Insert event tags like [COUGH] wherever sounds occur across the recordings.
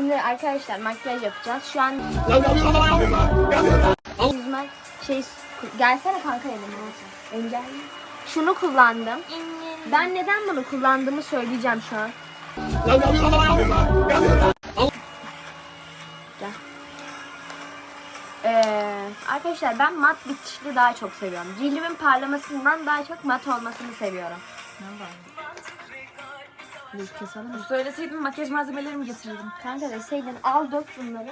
Şimdi arkadaşlar makyaj yapacağız. Şu an yüzüme şey gelsene kanka elime. Engel. Şunu kullandım. Ben neden bunu kullandığımı söyleyeceğim şu an. Ee, arkadaşlar ben mat bitişli daha çok seviyorum. Cildimin parlamasından daha çok mat olmasını seviyorum. Bir keselim. Söyleseydin makyaj malzemelerimi getirirdim. Kanka deseydin al dök bunları.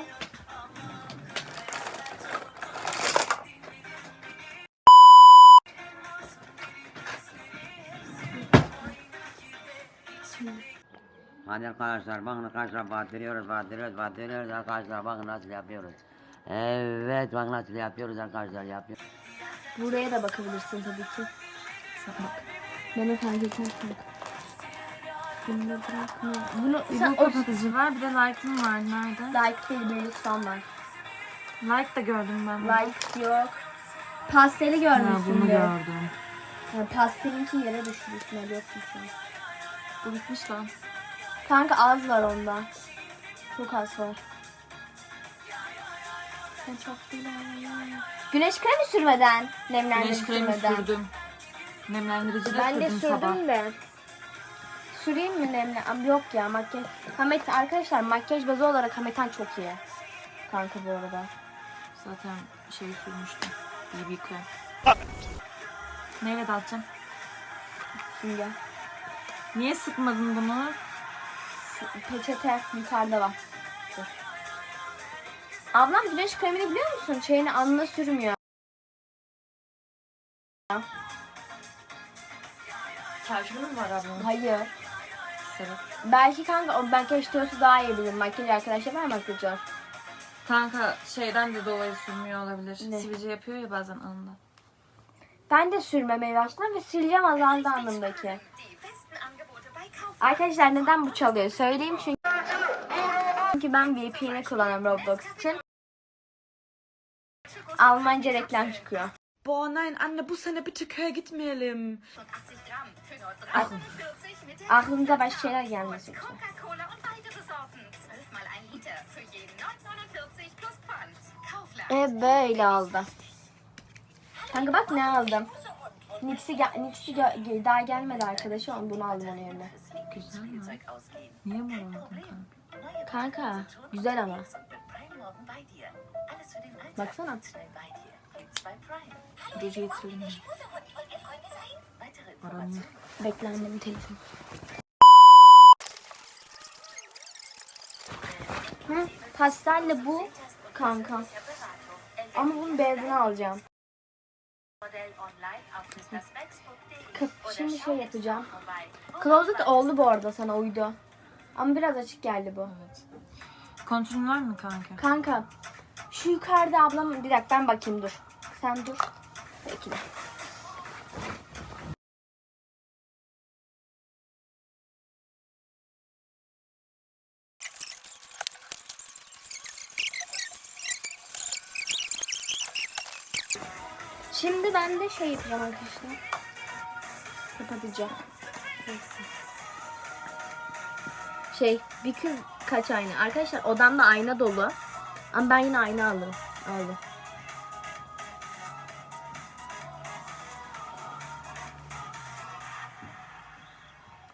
Hadi arkadaşlar bakın arkadaşlar batırıyoruz batırıyoruz batırıyoruz arkadaşlar bakın nasıl yapıyoruz. Evet bakın nasıl yapıyoruz arkadaşlar yapıyoruz. Buraya da bakabilirsin tabii ki. Bak. Bana fark etmez bak. Bunu bırakma. Bunu sen Bu o kapatıcı var bir de like'ım var. Nerede? like değil bir lütfen var. Like da gördüm ben. bunu. Like yok. Pasteli Ha, bunu de. gördüm. Ha, pastelinki yere düştü üstüne yokmuş an. Bu bitmiş lan. Kanka az var onda. Çok az var. Sen çok güzel. Güneş kremi sürmeden, nemlendirici Güneş kremi sürmeden. sürdüm. Nemlendirici de Ben de sürdüm sürdüm sabah. de. Süreyim mi nemle? Ama yok ya makyaj. Hamet arkadaşlar makyaj bazı olarak Hametan çok iyi. Kanka bu arada. Zaten şey sürmüştüm. BB krem. Neyle dağıtacağım? Şimdi Niye sıkmadın bunu? peçete yukarıda var. Dur. Ablam güneş kremini biliyor musun? Şeyini alnına sürmüyor. Tercihim mi var ablanın? Hayır. Sebep. Belki kanka o makyaj teorisi daha iyi bilir. Makyaj arkadaşlar var makyajı. Kanka şeyden de dolayı sürmüyor olabilir. Ne? Sivilce yapıyor ya bazen anında. Ben de sürmemeye başladım ve sileceğim azaldı anlamdaki. Arkadaşlar neden bu çalıyor? Söyleyeyim çünkü çünkü ben VPN'i kullanıyorum Roblox için. Almanca reklam çıkıyor. Boah, nein, Anne, bu sene bitte köye gitmeyelim. 80 Gramm für nur 3,49 mit der Aklınıza başka şeyler gelmesin. lütfen. Coca-Cola und weitere Sorten. 12 mal 1 Liter für jeden 9,49 plus Pfand. Kaufland. E böyle oldu. Kanka bak ne aldım. Nix'i gel Nix'i gö- daha gelmedi arkadaşı onu bunu aldım onun yerine. Güzel mi? Niye mor oldun kanka? Kanka güzel ama. Baksana. Gece getirelim. Aranıyor. Bekle annemin telefonu. Hı, pastelle bu kanka. Ama bunun beyazını alacağım. Şimdi şey yapacağım. Closet oldu bu arada sana uydu. Ama biraz açık geldi bu. Evet. Kontürün var mı kanka? Kanka şu yukarıda ablam bir dakika ben bakayım dur. Sen dur. Bekle. Şimdi ben de şey yapacağım arkadaşlar. Kapatacağım. Şey bir kız kaç ayna? Arkadaşlar odamda ayna dolu. Ama ben yine ayna aldım. Aldım.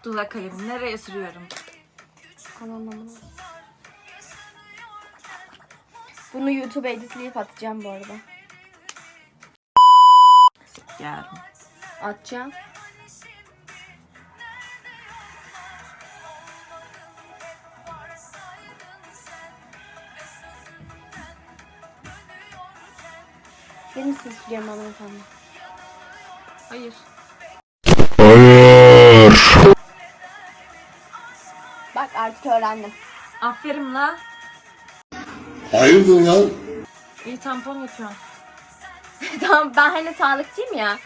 Dudak kalemi nereye sürüyorum? Kanalımı. Bunu YouTube'a editleyip atacağım bu arada. Yarın. Atacağım. Benim misin Süleyman Hanımefendi? Hayır. Bak artık öğrendim. Aferin la. Hayırdır lan? İyi tampon yapıyorsun. [LAUGHS] tamam ben hani sağlıkçıyım ya.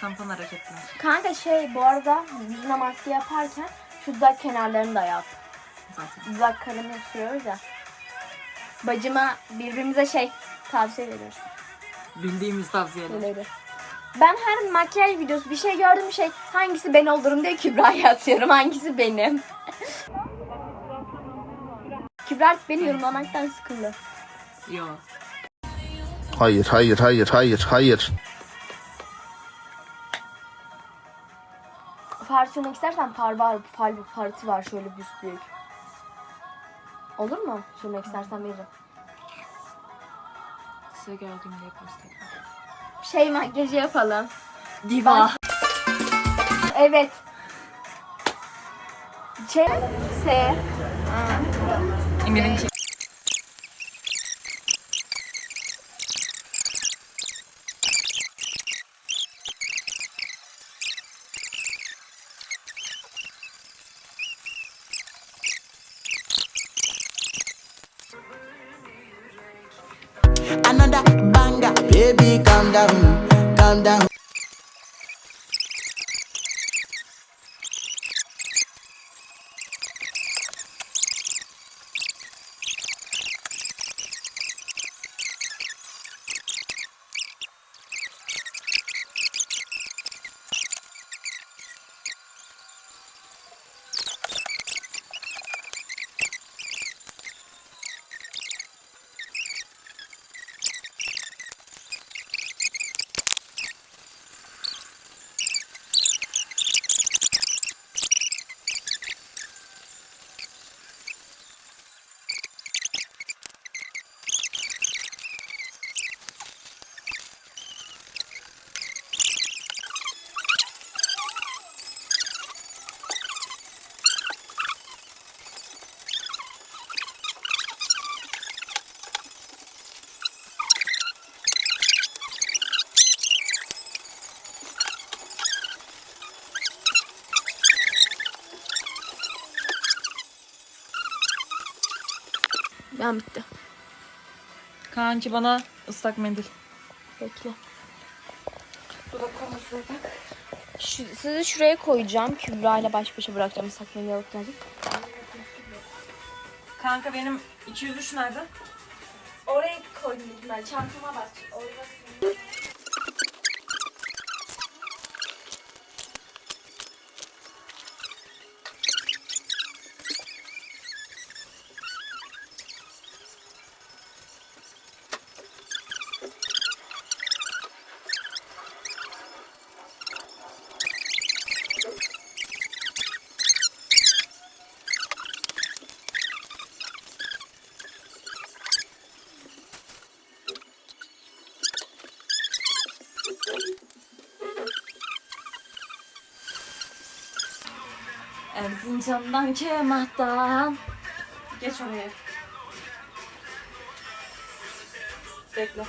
Tampon hareketler. Kanka şey bu arada yüzüne maske yaparken şu dudak kenarlarını da yap. Zaten. Dudak kalemi sürüyoruz ya. Bacıma birbirimize şey tavsiye veriyoruz. Bildiğimiz tavsiyeler. Neleri? Ben her makyaj videosu bir şey gördüm bir şey hangisi ben olurum diye Kübra'ya [LAUGHS] atıyorum hangisi benim. [LAUGHS] Kübra beni yorumlamaktan sıkıldı. Yok. Hayır, hayır, hayır, hayır, hayır. Sürmek istersen far var. Far, farıtı var şöyle büyük. Olur mu? Sürmek istersen veririm. Size gördüğümde yaparız tekrar. Şey makyajı yapalım. Diva. Evet. Şey, S. Emir'in ki. Another banger, baby, calm down, calm down. Ben bitti. Kanki bana ıslak mendil. Bekle. Şu, sizi şuraya koyacağım. Kübra ile baş başa bırakacağım. Sakmayı alıp geldik. Kanka benim 203 nerede? Oraya koydum ben. Çantama bak. Orada. Erzincan'dan Kemah'tan. Geç oraya. Bekle.